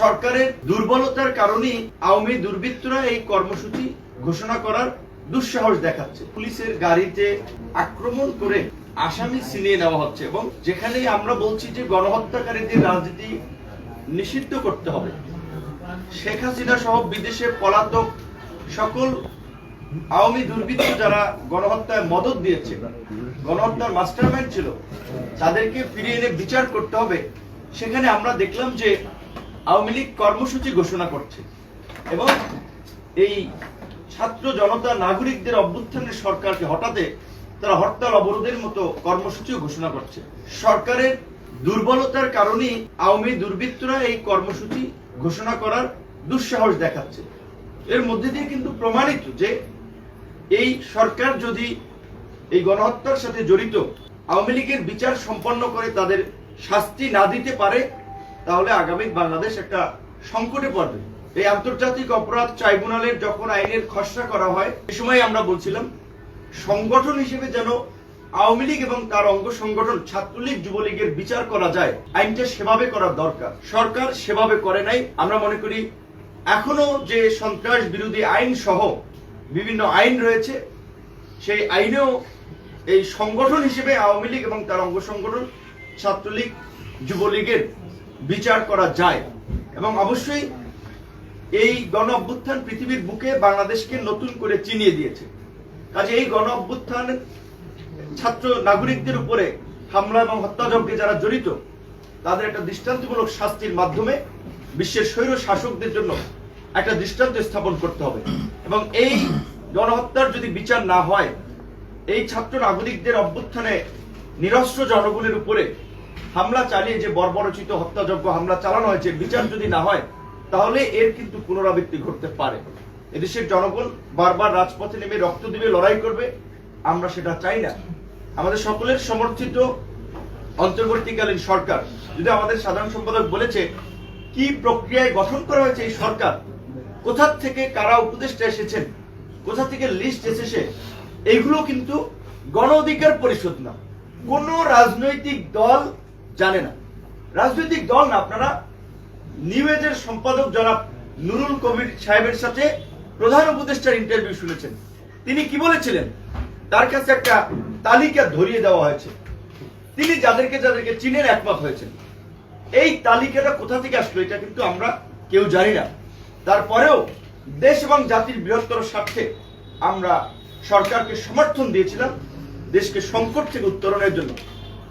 সরকারের দুর্বলতার কারণে আওয়ামী দুর্বৃত্তরা এই কর্মসূচি ঘোষণা করার দুঃসাহস দেখাচ্ছে। পুলিশের গাড়িতে আক্রমণ করে আসামি ছিনিয়ে নেওয়া হচ্ছে এবং যেখানে আমরা বলছি যে গণহত্যাকারীদের রাজনীতি নিষিদ্ধ করতে হবে, শেখ হাসিনা সহ বিদেশে পলাতক সকল আওয়ামী দুর্বৃত্ত যারা গণহত্যায় মদত দিয়েছে, গণহত্যার মাস্টারমাইন্ড ছিল, তাদেরকে ফিরিয়ে এনে বিচার করতে হবে। সেখানে আমরা দেখলাম যে আওয়ামী লীগ কর্মসূচি ঘোষণা করছে এবং এই ছাত্র জনতা নাগরিকদের অভ্যুত্থানের সরকারকে হটাতে তারা হরতাল অবরোধের মতো কর্মসূচিও ঘোষণা করছে। সরকারের দুর্বলতার কারণেই আওয়ামী দুর্বৃত্তরা এই কর্মসূচি ঘোষণা করার দুঃসাহস দেখাচ্ছে। এর মধ্যে দিয়ে কিন্তু প্রমাণিত যে এই সরকার যদি এই গণহত্যার সাথে জড়িত আওয়ামী লীগের বিচার সম্পন্ন করে তাদের শাস্তি না দিতে পারে তাহলে আগামী বাংলাদেশ একটা সংকটে পড়বে। এই আন্তর্জাতিক অপরাধ ট্রাইব্যুনালের যখন আইনের খসড়া করা হয় সে সময় আমরা বলছিলাম, সংগঠন হিসেবে যেন আওয়ামী লীগ এবং তার অঙ্গ সংগঠন ছাত্রলীগ, যুবলীগের বিচার করা যায়, আইনটা সেভাবে করা দরকার। সরকার সেভাবে করে নাই। আমরা মনে করি, এখনও যে সন্ত্রাস বিরোধী আইন সহ বিভিন্ন আইন রয়েছে, সেই আইনেও এই সংগঠন হিসেবে আওয়ামী লীগ এবং তার অঙ্গ সংগঠন, ছাত্রলীগ, যুবলীগের বিচার করা যায়। এবং অবশ্যই এই গণ অভ্যুত্থান পৃথিবীর বুকে বাংলাদেশকে নতুন করে চিনিয়ে দিয়েছে। কাজে এই গণ অভ্যুত্থান ছাত্র নাগরিকদের উপরে হামলা এবং হত্যাযজ্ঞে যারা জড়িত, তাদের একটা দৃষ্টান্তমূলক শাস্তির মাধ্যমে বিশ্বের স্বৈর শাসকদের জন্য একটা দৃষ্টান্ত স্থাপন করতে হবে। এবং এই গণহত্যার যদি বিচার না হয়, এই ছাত্র নাগরিকদের অভ্যুত্থানে নিরস্ত্র জনগণের উপরে হামলা চালিয়ে যে বর্বরচিত হত্যাযজ্ঞ হামলা চালানো হয়েছে, বিচার যদি না হয়, তাহলে এর কিন্তু পুনরাবৃত্তি ঘটতে পারে। এদেশের জনগণ বারবার রাজপথে নেমে রক্ত দিবে, লড়াই করবে, আমরা সেটা চাই না। আমাদের সকলের সমর্থিত অন্তর্বর্তীকালীন সরকার, যদি আমাদের সাধারণ সম্পাদক বলেছে, কি প্রক্রিয়ায় গঠন করা হয়েছে এই সরকার, কোথা থেকে কারা উপদেষ্টা এসেছেন, কোথা থেকে লিস্ট এসেছে, এইগুলো কিন্তু গণ অধিকার পরিষদ না। কোন রাজনৈতিক দল জানে না। রাজনৈতিক দল না, আপনারা নিউজের সম্পাদক জনাব নুরুল কবির সাহেবের সাথে প্রধান উপদেষ্টার ইন্টারভিউ শুনেছেন। তিনি কি বলেছিলেন? তার কাছে একটা তালিকা ধরিয়ে দেওয়া হয়েছে। তিনি যাদেরকে যাদেরকে চীনের একমত হয়েছেন। এই তালিকাটা কোথা থেকে আসলো এটা কিন্তু আমরা কেউ জানি না। তারপরেও দেশ এবং জাতির বৃহত্তর স্বার্থে আমরা সরকারকে সমর্থন দিয়েছিলাম দেশকে সংকট থেকে উত্তরণের জন্য।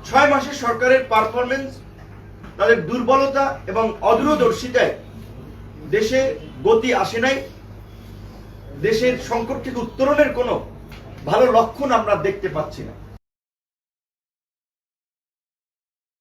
ছয় মাসের সরকারের পারফরমেন্স তাদের দুর্বলতা এবং অদূরদর্শিতায় দেশে গতি আসে নাই। দেশের সংকট থেকে উত্তরণের কোনো ভালো লক্ষণ আমরা দেখতে পাচ্ছি না।